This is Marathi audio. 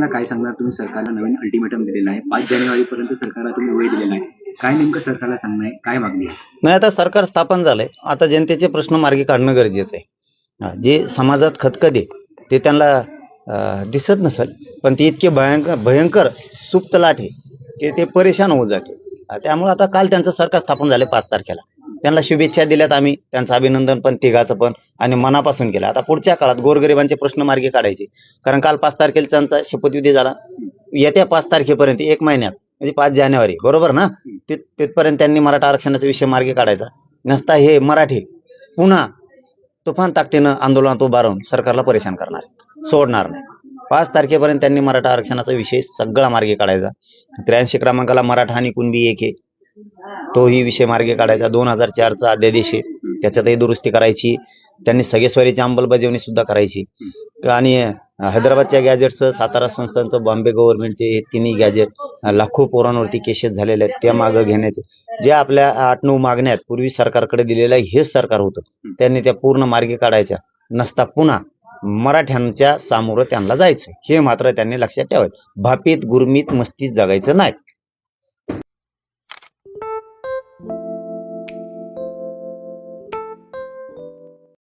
माध्यमाला काय सांगणार? तुम्ही सरकारला नवीन अल्टिमेटम दिलेला आहे. पाच जानेवारी पर्यंत सरकारला तुम्ही वेळ दिलेला आहे. काय नेमकं सरकारला सांगणं आहे? काय मागणी आहे? नाही आता सरकार स्थापन झालंय. आता जनतेचे प्रश्न मार्गी काढणं गरजेचं आहे. हा, जे समाजात खतखते ते त्यांना अं, दिसत नसेल पण ते इतके भयंकर भयंकर सुप्त लाट आहे की ते परेशान होऊन जाते हा, त्यामुळे आता काल त्यांचं सरकार स्थापन झालं पाच तारखेला. त्यांना शुभेच्छा दिल्यात आम्ही त्यांचं अभिनंदन पण तिघाचं पण आणि मनापासून केलं. आता पुढच्या काळात गोरगरिबांचे प्रश्न मार्गी काढायचे. कारण काल पाच तारखेला त्यांचा शपथविधी झाला. येत्या पाच तारखेपर्यंत एक महिन्यात म्हणजे पाच जानेवारी बरोबर ना? तिथ तिथपर्यंत त्यांनी मराठा आरक्षणाचा विषय मार्गी काढायचा. नसता हे मराठी पुन्हा तुफान ताकदीनं आंदोलनात उभारून सरकारला परेशान करणार आहे. सोडणार नाही. पाच तारखेपर्यंत त्यांनी मराठा आरक्षणाचा विषय सगळा मार्गी काढायचा. त्र्याऐंशी क्रमांकाला मराठा आणि कुणबी एक आहे. तोही विषय मार्गे काढायचा. दोन हजार चारचा अध्यादेश आहे त्याच्यातही दुरुस्ती करायची. त्यांनी सगेश्वरीची अंमलबजावणी सुद्धा करायची. आणि हैदराबादच्या गॅजेटचं सातारा संस्थांचं बॉम्बे गव्हर्नमेंटचे हे तिन्ही गॅजेट लाखो पोरांवरती केसेस झालेले आहेत. त्या मागं घेण्याचे. जे आपल्या आठ नऊ मागण्यात पूर्वी सरकारकडे दिलेलं आहे हेच सरकार होतं. त्यांनी त्या पूर्ण मार्गे काढायच्या. नसता पुन्हा मराठ्यांच्या सामोरं त्यांना जायचं. हे मात्र त्यांनी लक्षात ठेवायचं. भापीत गुरमीत मस्तीत जगायचं नाही.